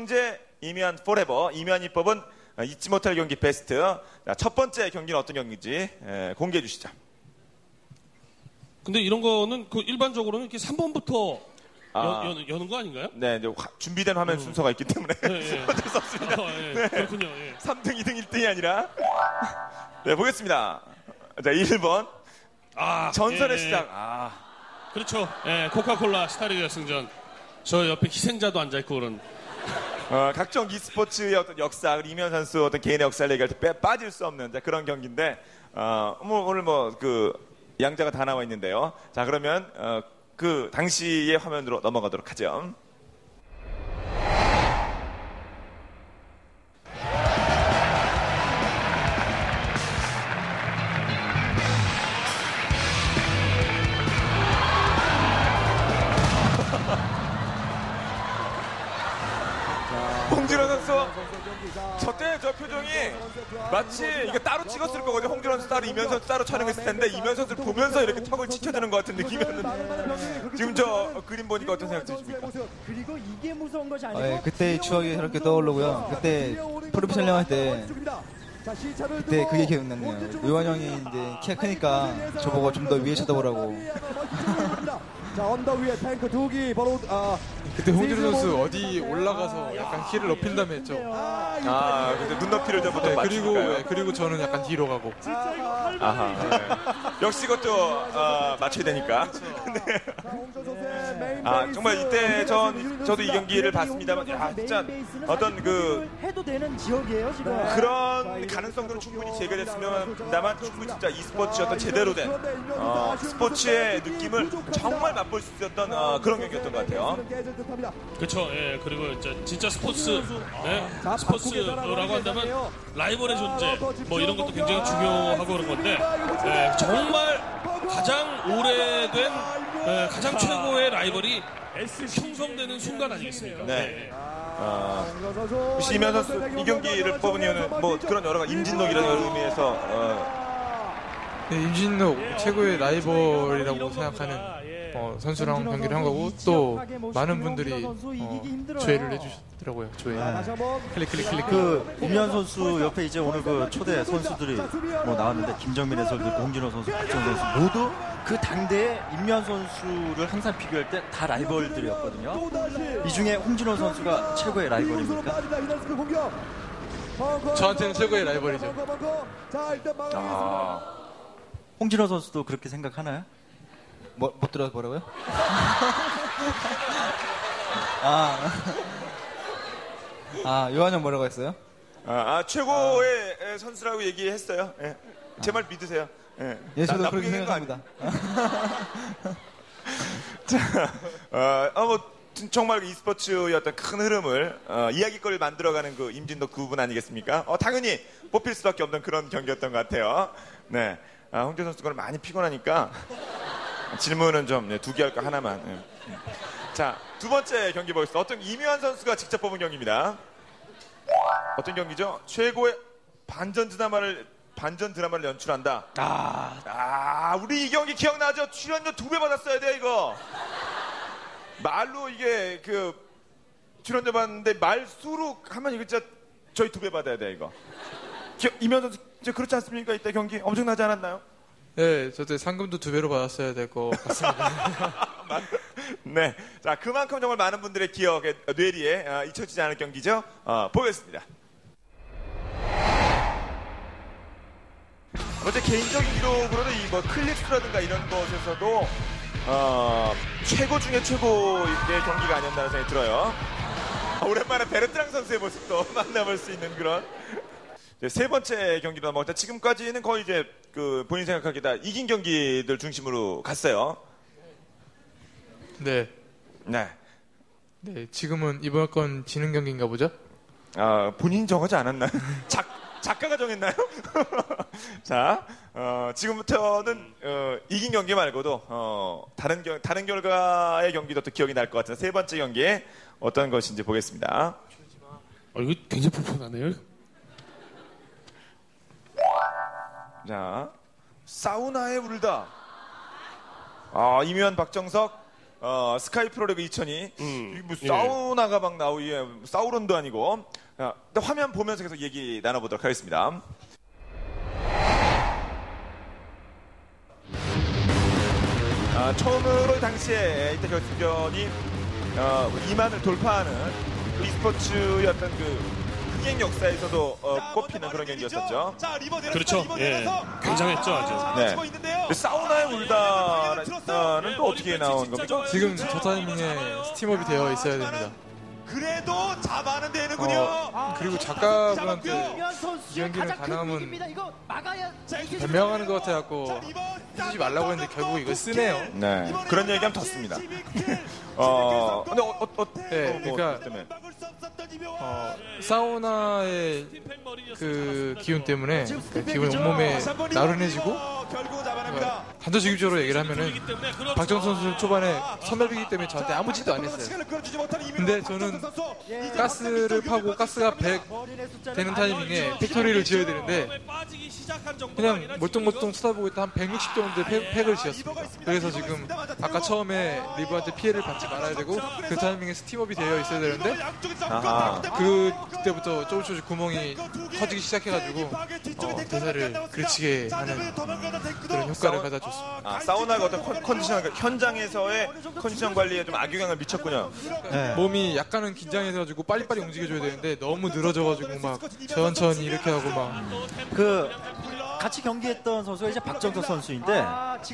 황제 이면 포레버 이면 입법은 어, 잊지 못할 경기 베스트. 자, 첫 번째 경기는 어떤 경기인지 에, 공개해 주시죠. 근데 이런 거는 그 일반적으로는 이렇게 3번부터 아. 여, 는거 아닌가요? 네, 이제 화- 준비된 화면 순서가 있기 때문에 네, 예. 어쩔 수 없습니다. 아, 예. 그렇군요. 예. 3등, 2등, 1등이 아니라 네, 보겠습니다. 자, 1번 아, 예, 예. 시작. 아, 그렇죠. 예, 코카콜라 스타리그 결승전. 저 옆에 희생자도 앉아 있고 그런. 어, 각종 e스포츠의 어떤 역사, 이면 선수 어떤 개인의 역사를 얘기할 때 빼- 빠질 수 없는 자, 그런 경기인데, 어, 뭐, 오늘 뭐, 그, 양자가 다 나와 있는데요. 자, 그러면, 어, 그, 당시의 화면으로 넘어가도록 하죠. 마치 이거 따로 찍었을 거거든요. 홍준호 선수 따로 이면 선수 따로 촬영했을 텐데 이면 선수를 보면서 이렇게 턱을 치켜주는 것 같은 느낌이었는데 지금 저 그림 보니까 어떤 생각 드십니까? 그리고 이게 무서운 것이 아니고 아, 예, 그때 추억이 이렇게 떠오르고요. 그때 프로필 촬영할 때 그때 그게 기억났네요. 요한 형이 이제 키가 크니까 저보고 좀 더 위에 쳐다보라고. 자 언더 위에 탱크 두기 바로 아 그때 홍진호 선수 어디 올라가서 약간 키를 높인 다음에 했죠. 아, 근데 눈높이를 좀 보통 네, 그리고 맞추니까요. 네, 그리고 저는 약간 뒤로 가고. 아하. 네. 역시 그것도 어, 맞춰야 되니까. 네. 아 정말 이때 전 저도 이 경기를 봤습니다만, 야 진짜 어떤 그 해도 되는 지역이에요 지금 그런 가능성들은 충분히 제거됐습니다만 충분히 진짜 e스포츠 어떤 제대로 된 어, 스포츠의 느낌을 정말 맛볼 수 있었던 어, 그런 경기였던 것 같아요. 그렇죠. 예, 그리고 이제 진짜 스포츠, 예, 스포츠라고 한다면 라이벌의 존재, 뭐 이런 것도 굉장히 중요하고 그런 건데, 예, 정말 가장 오래된, 예, 가장 최고의 라이벌이 형성되는 순간 아니겠습니까? 네. 혹시 이면 선수 이 경기를 뽑은 이유는 뭐 그런 여러 가지 임진록 이런 여러 의미에서 어, 네, 임진록 최고의 라이벌이라고 생각하는 어, 선수랑 경기를 한 거고 또 많은 분들이 어, 조회를 해주셨더라고요. 조회. 클릭 클릭 클릭. 그 임현 선수 옆에 이제 오늘 그 초대 선수들이 뭐 나왔는데 김정민 해설도 홍진호 선수, 박정 선수 모두 그 당대에 임현 선수를 항상 비교할 때 다 라이벌들이었거든요. 이 중에 홍진호 선수가 최고의 라이벌입니까? 저한테는 최고의 라이벌이죠. 아, 홍진호 선수도 그렇게 생각하나요? 뭐, 못 들어서 뭐라고요? 아. 아, 요한 형 뭐라고 했어요? 아, 아, 최고의 에, 선수라고 얘기했어요. 예. 제말 믿으세요. 예. 예, 저도 나- 그렇게 생각 생각합니다. 어, 어, 뭐, 진- 정말 e스포츠의 어떤 큰 흐름을, 어, 이야기거리를 만들어가는 그 임진덕 두분 아니겠습니까? 어, 당연히 뽑힐 수밖에 없는 그런 경기였던 것 같아요. 네. 아, 홍재 선수가 많이 피곤하니까 질문은 좀 네, 두개 할까 하나만. 예. 자, 두 번째 경기 보겠습니다. 어떤 이묘한 선수가 직접 뽑은 경기입니다. 어떤 경기죠? 최고의 반전 드라마를 반전 드라마를 연출한다. 아, 아, 우리 이 경기 기억나죠? 출연료 두 배 받았어야 돼 이거. 말로 이게 그 출연료 받는데 말수로 하면 이거 진짜 저희 두 배 받아야 돼 이거. 기- 이면 선수 그렇지 않습니까? 이때 경기 엄청나지 않았나요? 네, 저때 상금도 두 배로 받았어야 될 것 같습니다. 네. 자, 그만큼 정말 많은 분들의 기억에, 어, 뇌리에 어, 잊혀지지 않을 경기죠. 어, 보겠습니다. 먼저 개인적인 기록으로는 이 뭐 클립스라든가 이런 것에서도 어, 최고 중에 최고의 경기가 아니었나는 생각이 들어요. 아, 오랜만에 베르트랑 선수의 모습도 만나볼 수 있는 그런 세 번째 경기로 넘어갔다. 지금까지는 거의 이제 그 본인 생각하기에 다 이긴 경기들 중심으로 갔어요. 네. 네. 네, 지금은 이번 건 지는 경기인가 보죠? 아, 본인이 정하지 않았나요? 작, 작가가 정했나요? 자, 어, 지금부터는 어, 이긴 경기 말고도 어, 다른 경, 다른 결과의 경기도 또 기억이 날 것 같은 세 번째 경기에 어떤 것인지 보겠습니다. 어, 이거 굉장히 불편하네요. 자, 사우나에 울다. 아, 이면 박정석 어, 스카이 프로리그 2002. 음, 뭐 예. 사우나가 막 나오고, 예, 사우론도 아니고. 자, 화면 보면서 계속 얘기 나눠보도록 하겠습니다. 아, 처음으로 당시에 이때 결승전이 어, 2만을 돌파하는 그 e스포츠의 어떤 그 흥행 역사에서도 어, 꼽히는 그런 경기였었죠. 자, 리버 내려서 그렇죠. 리버 예. 내려서 굉장했죠, 아주. 네. 치고 있는데요. 사우나에 울다는 또 어떻게 나온 겁니까? 지금 저 타이밍에 스팀업이 되어 있어야 됩니다. 그래도 잡아는 되는군요. 어, 그리고 작가분한테 연기는 가능하면 변명하는 것 같아갖고 쓰지 말라고 했는데 결국 이거 쓰네요. 네. 그런 얘기하면 더 씁니다. 어, 근데 어, 어, 어, 네, 뭐 그러니까. 어, 사우나의 그 기운 때문에 그 기운이 온몸에 나른해지고 잡아냅니다. 단도직입적으로 얘기를 하면은 박정 선수는 초반에 선발비기 때문에 저한테 아무 짓도 안 했어요. 근데 선수, 저는 선수. 가스를 파고 가스가 100 되는 타이밍에 팩토리를 지어야 되는데 그냥 멀뚱멀뚱 쳐다보고 있다 한 160 정도의 팩, 팩을 지었습니다. 그래서 지금 아까 처음에 리브한테 피해를 받지 말아야 되고 그 타이밍에 스팀업이 되어 있어야 되는데 아하. 그 그때부터 조금 조금씩 구멍이 커지기 시작해가지고 어, 대사를 그르치게 하는 그런 효과를 가져줬습니다. 아, 사우나가 어떤 컨- 컨디션, 현장에서의 컨디션 관리에 좀 악영향을 미쳤군요. 네. 몸이 약간은 긴장해가지고 빨리빨리 움직여줘야 되는데 너무 늘어져가지고 막 천천히 이렇게 하고 막 그 같이 경기했던 선수가 이제 박정석 선수인데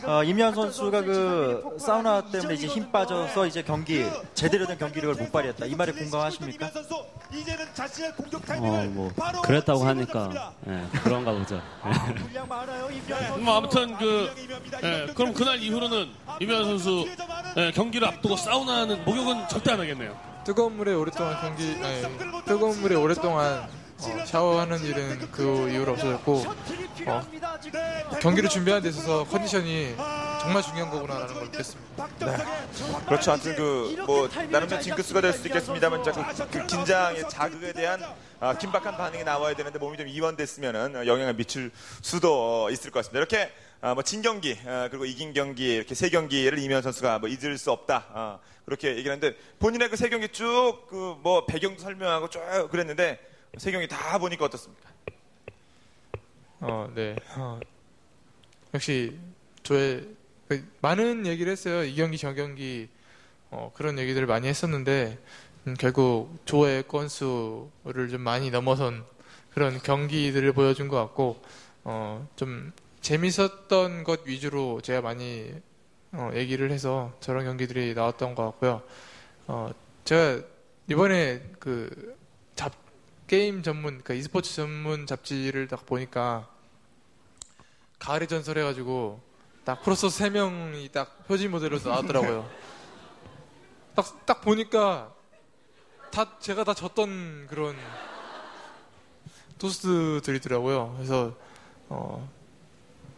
어, 임현 선수가 그 사우나 때문에 이제 힘 빠져서 이제 경기 제대로 된 경기력을 못 발휘했다 이 말에 공감하십니까? 이제는 자신의 공격 어, 타이밍을 뭐 바로 그랬다고 하니까. 예, 그런가 보죠. 임현 선수. 뭐 아무튼 그 예, 그럼 그날 이후로는 이면 선수 예, 경기를 앞두고 사우나는 목욕은 절대 안 하겠네요. 뜨거운 물에 오랫동안 경기 아니, 뜨거운 물에 오랫동안 어, 샤워하는 일은 그 이후로 없어졌고 어, 경기를 준비하는 데 있어서 컨디션이 정말 중요한 거구나라는 걸 느꼈습니다. 그렇죠. 하여튼 그, 뭐, 나름대로 징크스가 될 수도 있겠습니다만, 자, 그, 그 긴장의 자극에 대한 아, 긴박한 반응이 나와야 되는데 몸이 좀 이완됐으면은 어, 영향을 미칠 수도 어, 있을 것 같습니다. 이렇게 아, 뭐, 진 경기, 아, 그리고 이긴 경기, 이렇게 세 경기를 이면 선수가 뭐 잊을 수 없다. 아, 그렇게 얘기를 했는데, 본인의 그 세 경기 쭉, 그, 뭐, 배경도 설명하고 쭉 그랬는데, 세 경기 다 보니까 어떻습니까? 어, 네. 어, 역시 저의 그 많은 얘기를 했어요. 이 경기 저 경기 어, 그런 얘기들을 많이 했었는데 음, 결국 조의 건수를 좀 많이 넘어선 그런 경기들을 보여준 것 같고 어, 좀 재밌었던 것 위주로 제가 많이 어, 얘기를 해서 저런 경기들이 나왔던 것 같고요. 어, 제가 이번에 그 잡, 게임 전문, 그 e스포츠 전문 잡지를 딱 보니까 가을의 전설 해가지고 딱 프로서 세 명이 딱 표지 모델로 나왔더라고요. 딱, 딱 보니까 다 제가 다 졌던 그런 토스들이더라고요. 그래서 어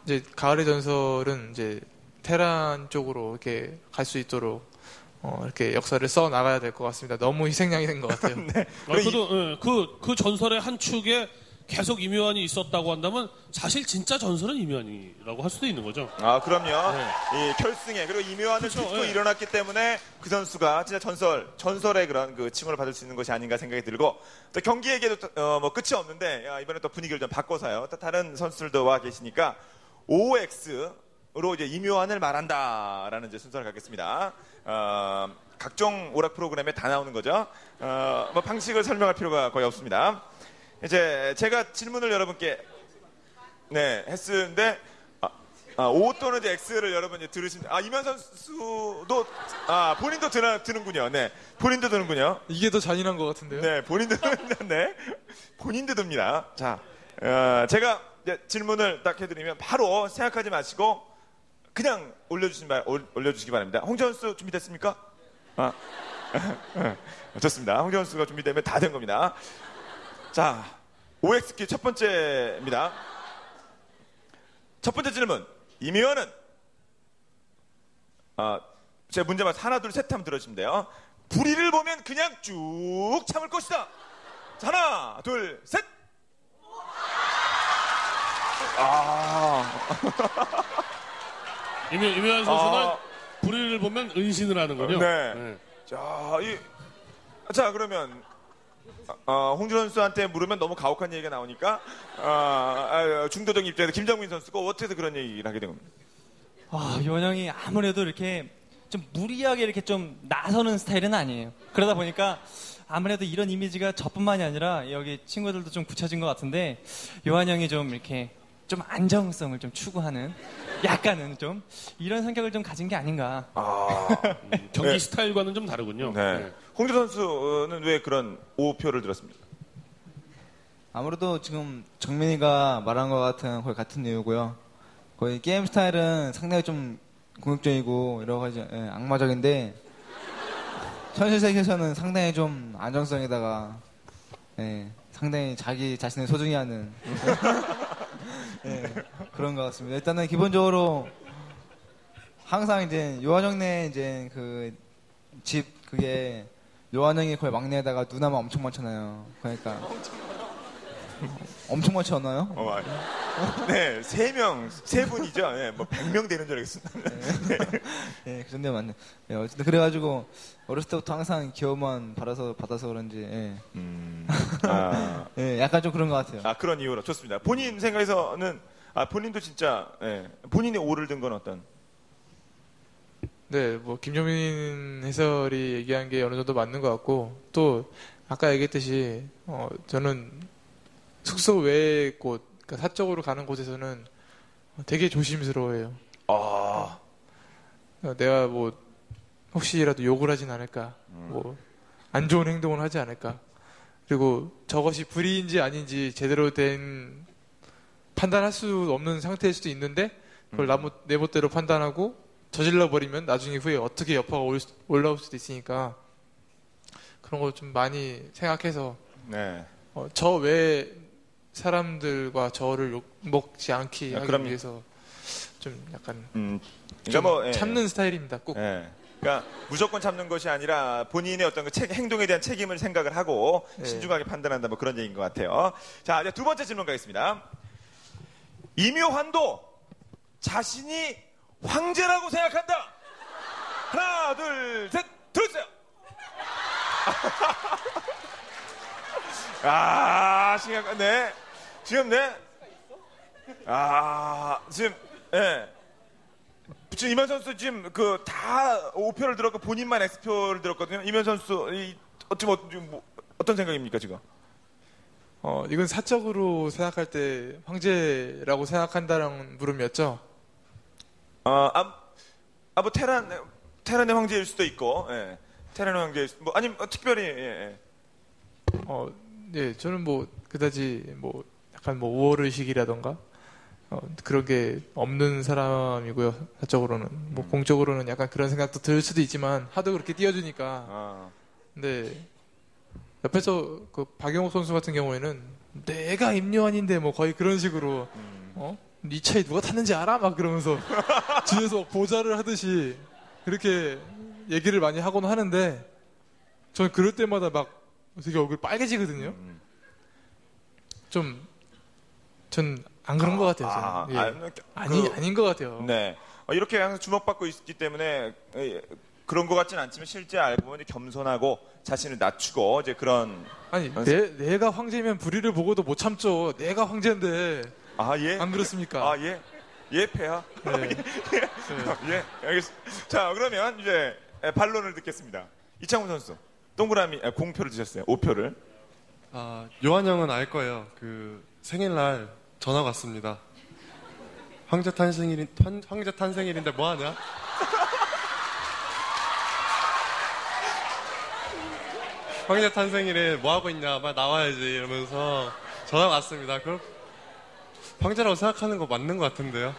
이제 가을의 전설은 이제 테란 쪽으로 이렇게 갈 수 있도록 어 이렇게 역사를 써 나가야 될 것 같습니다. 너무 희생양이 된 것 같아요. 아, 그도 예, 그, 그 전설의 한 축에 계속 이묘한이 있었다고 한다면 사실 진짜 전설은 이묘한이라고 할 수도 있는 거죠. 아, 그럼요. 이 결승에 그리고 이묘한을 그렇죠, 딛고 예. 일어났기 때문에 그 선수가 진짜 전설, 전설의 그런 그 칭호를 받을 수 있는 것이 아닌가 생각이 들고 또 경기 얘기도 또, 어, 뭐 끝이 없는데 야, 이번에 또 분위기를 좀 바꿔서요. 또 다른 선수들도 와 계시니까 OX로 이제 이묘한을 말한다라는 이제 순서를 갖겠습니다. 어, 각종 오락 프로그램에 다 나오는 거죠. 어, 뭐 방식을 설명할 필요가 거의 없습니다. 이제 제가 질문을 여러분께 네, 했는데 아, 아, O 또는 이제 X를 여러분 이제 들으신 아 이면 선수도 아 본인도 드나, 드는군요. 네, 본인도 드는군요. 이게 더 잔인한 것 같은데요. 네, 본인도 네, 본인도 듭니다. 자, 어, 제가 질문을 딱 해드리면 바로 생각하지 마시고 그냥 올려주신 말 올- 올려주시기 바랍니다. 선수 준비됐습니까? 아, 좋습니다. 홍재원 선수가 준비되면 다 된 겁니다. 자, OXQ 첫 번째입니다. 첫 번째 질문. 이미원은 아, 제 문제만 하나 둘 셋 하면 들어주시면 돼요. 불의를 보면 그냥 쭉 참을 것이다. 자, 하나, 둘, 셋. 아, 이묘, 이묘한 선수는 아, 불의를 보면 은신을 하는군요. 네. 자, 이, 자 그러면 어, 홍준 선수한테 물으면 너무 가혹한 얘기가 나오니까 아, 아, 중도적 입장에서 김정민 선수가 어떻게 그런 얘기를 하게 된 겁니다. 아, 요원형이 아무래도 이렇게 좀 무리하게 이렇게 좀 나서는 스타일은 아니에요. 그러다 보니까 아무래도 이런 이미지가 저뿐만이 아니라 여기 친구들도 좀 굳혀진 것 같은데 요한 형이 좀 이렇게 좀 안정성을 좀 추구하는 약간은 좀 이런 성격을 좀 가진 게 아닌가. 경기 네. 스타일과는 좀 다르군요. 네. 네. 홍준 선수는 왜 그런 5표를 들었습니까? 아무래도 지금 정민이가 말한 것 같은 거의 같은 이유고요. 거의 게임 스타일은 상당히 좀 공격적이고 여러 가지 예, 악마적인데 현실 세계에서는 상당히 좀 안정성에다가 예, 상당히 자기 자신을 소중히 하는 예, 그런 것 같습니다. 일단은 기본적으로 항상 이제 요한형네 이제 그 집 그게 요한형이 거의 막내에다가 누나만 엄청 많잖아요. 그러니까 엄청 많지 않나요? 어, 아, 네, 세 명, 세 분이죠. 예, 뭐 100명 되는 줄 알겠습니다. 예, 그 정도 맞네. 예, 어쨌든 그래가지고 어렸을 때부터 항상 기여만 받아서 받아서 그런지 예, 음, 아, 예, 약간 좀 그런 것 같아요. 아, 그런 이유로 좋습니다. 본인 생각에서는 아, 본인도 진짜 예, 본인이 오를 든 건 어떤? 네, 뭐 김종민 해설이 얘기한 게 어느 정도 맞는 것 같고 또 아까 얘기했듯이 어, 저는 숙소 외의 곳, 그러니까 사적으로 가는 곳에서는 되게 조심스러워해요. 아, 어, 내가 뭐 혹시라도 욕을 하진 않을까, 뭐 안 좋은 행동을 하지 않을까. 그리고 저것이 불의인지 아닌지 제대로 된 판단할 수 없는 상태일 수도 있는데 그걸 나무 내 멋대로 판단하고 저질러 버리면 나중에 후에 어떻게 여파가 올 수- 올라올 수도 있으니까 그런 걸 좀 많이 생각해서 네. 어, 저외 사람들과 저를 욕 먹지 않기 아, 하기 그럼요. 위해서 좀 약간 음, 좀 그러니까 뭐 예, 참는 스타일입니다. 꼭 예. 그러니까 무조건 참는 것이 아니라 본인의 어떤 그 책- 행동에 대한 책임을 생각을 하고 네. 신중하게 판단한다 뭐 그런 얘기인 것 같아요. 자, 이제 두 번째 질문 가겠습니다. 이묘환도 자신이 황제라고 생각한다. 하나, 둘, 셋, 들었어요. 아, 심각, 네. 지금, 네. 아, 지금, 예. 지금 이면 선수 지금 그 다 5표를 들었고 본인만 X표를 들었거든요. 이면 선수, 이, 어찌 어, 지금 뭐, 어떤 생각입니까, 지금? 어, 이건 사적으로 생각할 때 황제라고 생각한다는 물음이었죠. 아, 아, 아, 뭐, 테란, 테란의 황제일 수도 있고, 예. 테란의 수도, 뭐, 아니면 어, 특별히, 예, 예. 어, 네, 저는 뭐 그다지 뭐 약간 뭐 우월 의식이라던가 어, 그런 게 없는 사람이고요. 사적으로는 뭐 공적으로는 약간 그런 생각도 들 수도 있지만 하도 그렇게 띄워주니까. 아, 근데 옆에서 그 박영욱 선수 같은 경우에는 내가 임요한인데 뭐 거의 그런 식으로 어? 네 차에 누가 탔는지 알아? 막 그러면서 뒤에서 보자를 하듯이 그렇게 얘기를 많이 하곤 하는데 저는 그럴 때마다 막 되게 얼굴 빨개지거든요. 좀, 전 안 그런 것 같아요. 아, 저는. 예. 아, 아니, 그- 아닌 것 같아요. 네. 어, 이렇게 항상 주목받고 있기 때문에 예, 그런 것 같진 않지만 실제 알고 보면 겸손하고 자신을 낮추고 이제 그런 아니, 내, 내가 황제면 불의를 보고도 못 참죠. 내가 황제인데. 아 예. 안 그렇습니까? 아 예. 예 폐하. 네. 예. 알겠습니다. 자 그러면 이제 예, 반론을 듣겠습니다. 이창훈 선수 동그라미 아, 공표를 주셨어요. 5표를. 아, 요한 형은 알 거예요. 그 생일날 전화 왔습니다. 황제 탄생일 황제 탄생일인데 뭐 하냐? 황제 탄생일에 뭐 하고 있냐? 막 나와야지 이러면서 전화 왔습니다. 그럼 황제라고 생각하는 거 맞는 것 같은데요.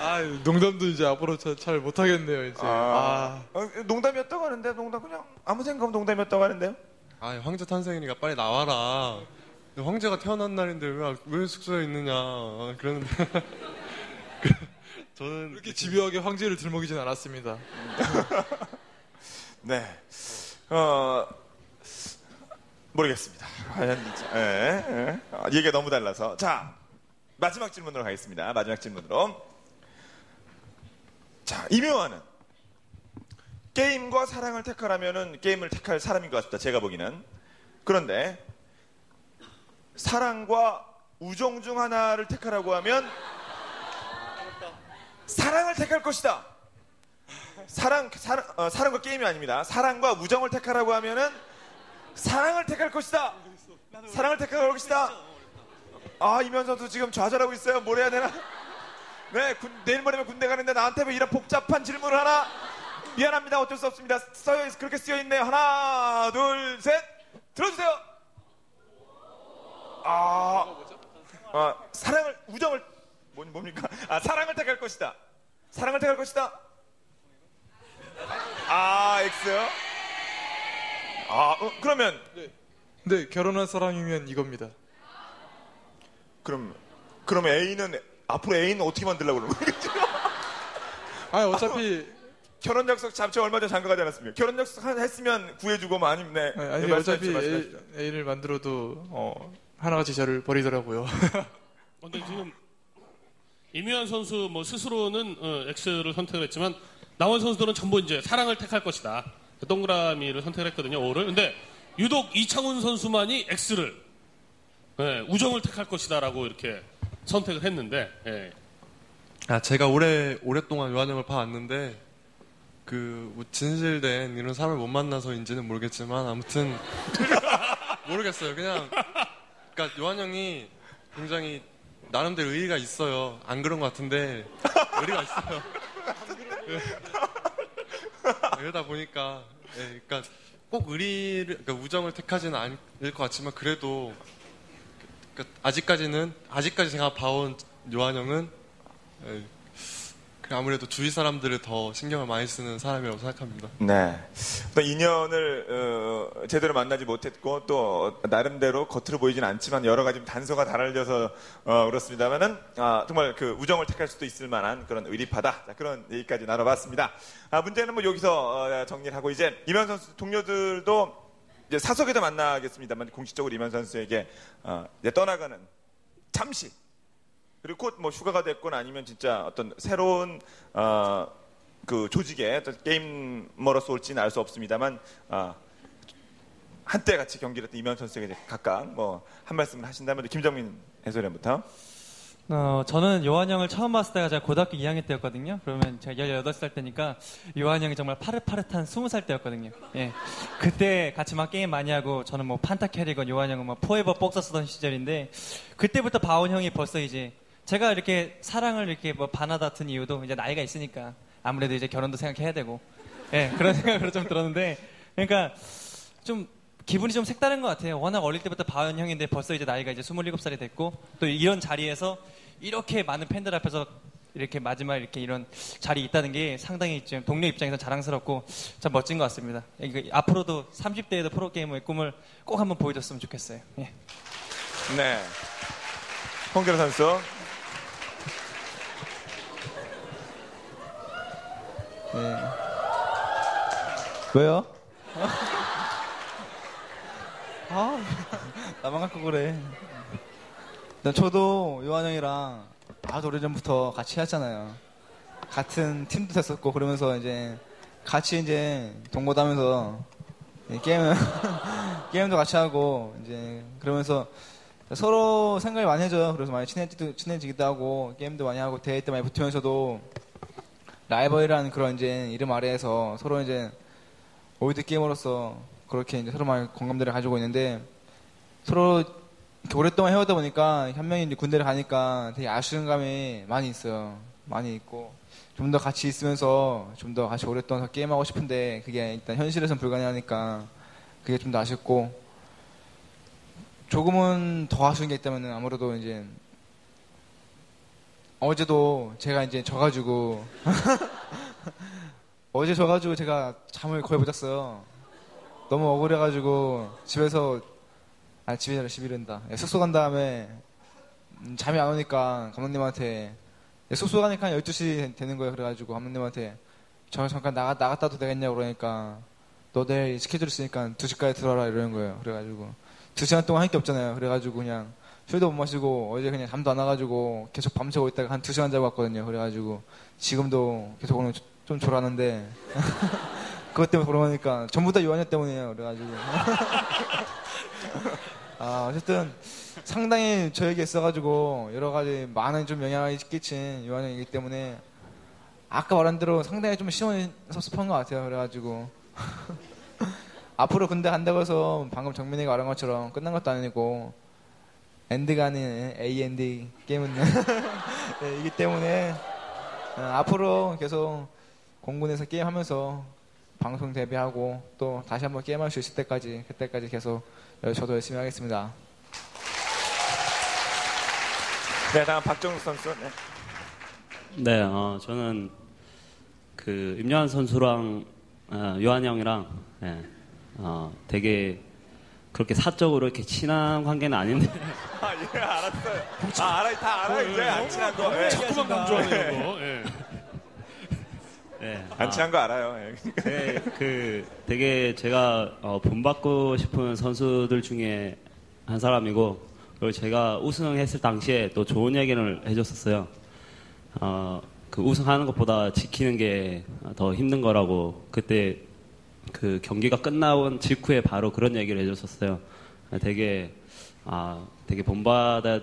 아, 농담도 이제 앞으로 잘, 잘 못하겠네요, 이제. 아. 어, 농담이었다고 하는데 농담 그냥 아무 생각 없는 농담이었다고 하는데요. 아, 황제 탄생이니까 빨리 나와라. 근데 황제가 태어난 날인데 왜, 왜 숙소에 있느냐. 아, 그러는데. 그, 저는 그렇게 집요하게 황제를 들먹이진 않았습니다. 네. 어, 모르겠습니다. 과연. 예, 예. 아, 얘기가 너무 달라서. 자, 마지막 질문으로 가겠습니다. 마지막 질문으로. 자, 이명환은 게임과 사랑을 택하라면은 게임을 택할 사람인 것 같습니다. 제가 보기는. 그런데 사랑과 우정 중 하나를 택하라고 하면 사랑을 택할 것이다. 사랑, 사랑 어, 사랑과 게임이 아닙니다. 사랑과 우정을 택하라고 하면은 사랑을 택할 것이다. 사랑을 택할 것이다. 아, 이면 선수 지금 좌절하고 있어요. 뭘 해야 되나? 네, 군- 내일 모레면 군대 가는데 나한테 왜 이런 복잡한 질문을 하나? 미안합니다. 어쩔 수 없습니다. 써여 있, 그렇게 쓰여 있네요. 하나, 둘, 셋. 들어주세요. 아, 아, 사랑을, 우정을, 뭐, 뭡니까? 아, 사랑을 택할 것이다. 사랑을 택할 것이다. 아, X요? 아, 어, 그러면, 네, 결혼할 사람이면 이겁니다. 그럼, 그럼 A는, 앞으로 A는 어떻게 만들려고 그러는 거예요? 아, 어차피 결혼 약속 잠시 얼마 전에 장가가지 않았습니까? 결혼 약속 한- 했으면 구해주고 뭐 아니면 네. 아니, 아니, 네, 어차피. A, A를 만들어도 어, 하나같이 저를 버리더라고요. 근데 지금 이묘한 선수 뭐 스스로는 어, X를 선택을 했지만 나온 선수들은 전부 이제 사랑을 택할 것이다. 동그라미를 선택했거든요. O를. 근데 유독 이창훈 선수만이 X를 예, 우정을 택할 것이다라고 이렇게 선택을 했는데 예. 아, 제가 오래, 오랫동안 요한형을 봐왔는데, 그, 뭐 진실된 이런 사람을 못 만나서인지는 모르겠지만, 아무튼, 모르겠어요. 그냥, 그니까 요한 형이 굉장히 나름대로 의의가 있어요. 안 그런 것 같은데, 의의가 있어요. 예. 이러다 보니까, 예, 그니까 꼭 의리를, 그러니까 우정을 택하지는 않을 것 같지만, 그래도, 그러니까 아직까지는, 아직까지 제가 봐온 요한 형은, 예, 그 아무래도 주위 사람들을 더 신경을 많이 쓰는 사람이라고 생각합니다. 네. 또 인연을 어, 제대로 만나지 못했고 또 나름대로 겉으로 보이진 않지만 여러 가지 단서가 달아져서 어, 그렇습니다만은 아, 정말 그 우정을 택할 수도 있을 만한 그런 의리파다 자, 그런 얘기까지 나눠봤습니다. 아, 문제는 뭐 여기서 어, 정리를 하고 이제 이면 선수 동료들도 이제 사석에서 만나겠습니다만 공식적으로 이면 선수에게 어, 이제 떠나가는 잠시 그리고 곧 뭐 휴가가 됐거나 아니면 진짜 어떤 새로운 어, 그 어떤 게임머로서 올지는 알 수 없습니다만 아, 한때 같이 경기를 했던 이면 선수에게 각각 뭐 한 말씀을 하신다면 김정민 해설위원부터 어, 저는 요한 형을 처음 봤을 때가 제가 고등학교 2학년 때였거든요. 그러면 제가 18살 때니까 요한 형이 정말 파릇파릇한 20살 때였거든요. 예. 그때 같이 막 게임 많이 하고 저는 뭐 판타 캐리건 요한 형은 뭐 포에버 복서 쓰던 시절인데 그때부터 바온 형이 벌써 이제 제가 이렇게 사랑을 이렇게 뭐 반하다튼 이유도 이제 나이가 있으니까 아무래도 이제 결혼도 생각해야 되고 예, 그런 생각으로 좀 들었는데 그러니까 좀 기분이 좀 색다른 것 같아요. 워낙 어릴 때부터 바은 형인데 벌써 이제 나이가 이제 27살이 됐고 또 이런 자리에서 이렇게 많은 팬들 앞에서 이렇게 마지막 이렇게 이런 자리 있다는 게 상당히 지금 동료 입장에서 자랑스럽고 참 멋진 것 같습니다. 이거 앞으로도 30대에도 프로게이머의 꿈을 꼭 한번 보여줬으면 좋겠어요. 예. 네 홍결 선수 네. 왜요? 아, 나만 갖고 그래. 일단 저도 요한 형이랑 아주 오래전부터 같이 했잖아요. 같은 팀도 됐었고 그러면서 이제 같이 이제 동거다면서 게임은 게임도 같이 하고 이제 그러면서 서로 생각이 많이 해줘요. 그래서 많이 친해지기도, 친해지기도 하고 게임도 많이 하고 대회 때 많이 붙으면서도 라이벌이라는 그런 이제 이름 아래에서 서로 이제 올드 게임으로서 그렇게 이제 서로 많이 공감대를 가지고 있는데 서로 오랫동안 해오다 보니까 한 명이 이제 군대를 가니까 되게 아쉬운 감이 많이 있어요. 많이 있고 좀 더 같이 있으면서 좀 더 같이 오랫동안 게임하고 싶은데 그게 일단 현실에서는 불가능하니까 그게 좀 더 아쉽고 조금은 더 아쉬운 게 있다면 아무래도 이제 어제도 제가 이제 져가지고 어제 져가지고 제가 잠을 거의 못 잤어요. 너무 억울해가지고 집에서 아 집에 자라 11인다. 숙소 간 다음에 음, 잠이 안 오니까 감독님한테 예, 숙소 가니까 한 12시 되는 거예요. 그래가지고 감독님한테 저 잠깐 나가, 나갔다도 되겠냐고 그러니까 너 내일 스케줄 있으니까 2시까지 들어라 이러는 거예요. 그래가지고 2시간 동안 할 게 없잖아요. 그래가지고 그냥 술도 못 마시고 어제 그냥 잠도 안 와가지고 계속 밤새고 있다가 한 두 시간 자고 왔거든요. 그래가지고 지금도 계속 오늘 좀 졸았는데 그것 때문에 그러니까 전부 다 요한이 때문이에요. 그래가지고 아 어쨌든 상당히 저에게 있어가지고 여러 가지 많은 좀 영향을 끼친 요한이기 때문에 아까 말한 대로 상당히 좀 시원히 섭섭한 것 같아요. 그래가지고 앞으로 군대 간다고 해서 방금 정민이가 말한 것처럼 끝난 것도 아니고 엔드가 아닌 A&D 게임은 네, 이기 때문에 어, 앞으로 계속 공군에서 게임하면서 방송 데뷔하고 또 다시 한번 게임할 수 있을 때까지 그때까지 계속 저도 열심히 하겠습니다. 네, 다음 박정욱 선수. 네. 네, 어, 저는 그 임요한 선수랑 어, 요한 형이랑 예, 어, 되게 그렇게 사적으로 이렇게 친한 관계는 아닌데 아, 예, 알았어요. 아, 알아, 다 알아요, 이제. 안 친한 거. 예. 자꾸만 강조하는 거. 예. 예, 안 친한 거 알아요. 예. 네, 그 되게 제가 어, 본받고 싶은 선수들 중에 한 사람이고 그리고 제가 우승했을 당시에 또 좋은 얘기를 해줬었어요. 어, 그 우승하는 것보다 지키는 게 더 힘든 거라고 그때 그 경기가 끝나온 직후에 바로 그런 얘기를 해줬었어요. 되게 아 되게 본받아야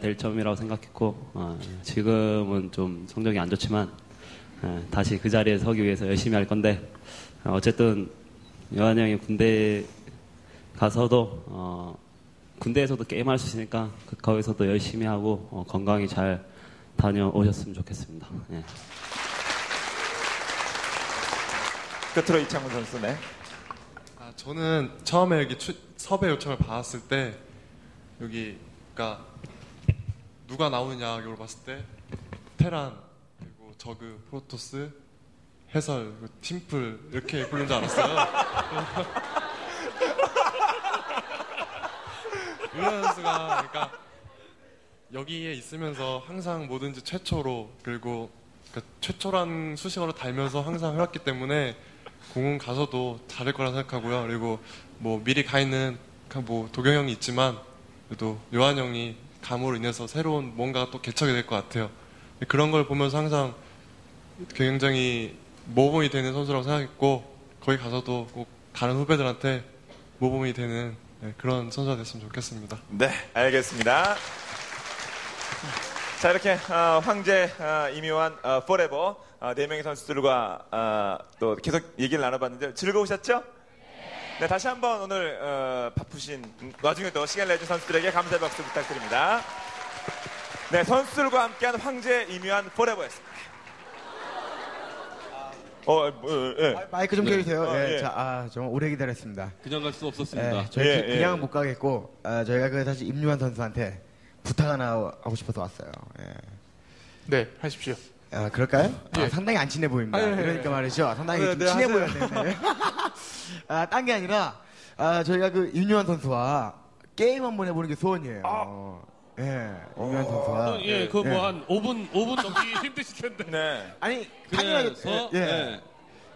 될 점이라고 생각했고 어, 지금은 좀 성적이 안 좋지만 예, 다시 그 자리에 서기 위해서 열심히 할 건데 어, 어쨌든 요한 형이 군대 가서도 어, 군대에서도 게임할 수 있으니까 그- 거기서도 열심히 하고 어, 건강히 잘 다녀오셨으면 좋겠습니다. 예. 끝으로 이창훈 선수. 네. 아, 저는 처음에 여기 추- 섭외 요청을 받았을 때 여기 그러니까 누가 나오느냐 이걸 봤을 때 테란 그리고 저그 프로토스 해설 그리고 팀플 이렇게 부른 줄 알았어요. 유현 선수가 그러니까 여기에 있으면서 항상 뭐든지 최초로 그리고 그러니까 최초란 수식어로 달면서 항상 해왔기 때문에 공은 가서도 잘할 거라 생각하고요. 그리고 뭐 미리 가 있는 뭐 도경 형이 있지만 그래도 요한 형이 감으로 인해서 새로운 뭔가 또 개척이 될 것 같아요. 그런 걸 보면서 항상 굉장히 모범이 되는 선수라고 생각했고 거기 가서도 꼭 다른 후배들한테 모범이 되는 네, 그런 선수가 됐으면 좋겠습니다. 네, 알겠습니다. 자, 이렇게 어, 황제 어, 이묘한 어, 포레버 어, 네 명의 선수들과 어, 또 계속 얘기를 나눠봤는데 즐거우셨죠? 네, 다시 한번 오늘 어, 바쁘신 음, 와중에 도 시간 내준 선수들에게 감사의 박수 부탁드립니다. 네, 선수들과 함께한 황제 이묘한 포레버였습니다. 어, 뭐, 예. 마이크 좀 켜주세요. 어, 예, 예. 자, 아, 정말 오래 기다렸습니다. 그냥 갈 수 없었습니다. 예, 저희 예, 기- 예. 그냥 못 가겠고, 아, 저희가 그 사실 임유한 선수한테 부탁 하나 하고 싶어서 왔어요. 예. 네, 하십시오. 아, 그럴까요? 아, 예. 상당히 안 친해 보입니다. 아, 예, 예, 그러니까 예. 말이죠. 상당히 네, 좀 네, 친해 하세요. 보여야 되는데. 아, 딴 게 아니라, 아, 저희가 그 임유한 선수와 게임 한번 해보는 게 소원이에요. 예, 임유한 선수와. 예, 그 예. 뭐한 5분 5분 넘기 힘드실 텐데. 네. 아니, 당연하게. 그래서 예, 예. 예.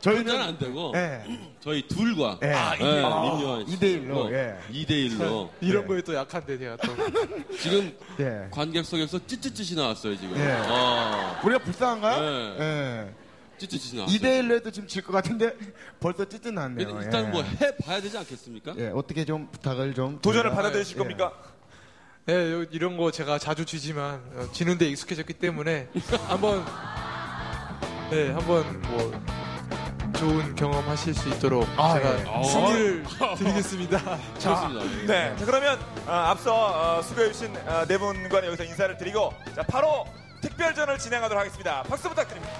저희는 안 되고 예. 저희 둘과 예. 아, 이 대- 아, 임요한 이대 일로, 예. 2대 1로 이런 거에 또 약한데 제가 또. 지금 예. 관객석에서 찌찌찌이 나왔어요 지금. 예. 어. 우리가 불쌍한가요? 예. 예. 찌찌찌이 나왔어요. 2대 1로 해도 지금 질 것 같은데 벌써 찌찌 났네요. 일- 일단 예. 뭐 해봐야 되지 않겠습니까? 예, 어떻게 좀 부탁을 좀 도전을 저희가- 받아들이실 예. 겁니까? 예, 요- 이런 거 제가 자주 지지만 어, 지는데 익숙해졌기 때문에 한번 예, 한번 뭐 좋은 경험 하실 수 있도록 아, 제가 예. 승리를 드리겠습니다. 좋습니다. 네. 자, 그러면 어, 앞서 어, 수고해주신 어, 네 분과 여기서 인사를 드리고 자, 바로 특별전을 진행하도록 하겠습니다. 박수 부탁드립니다.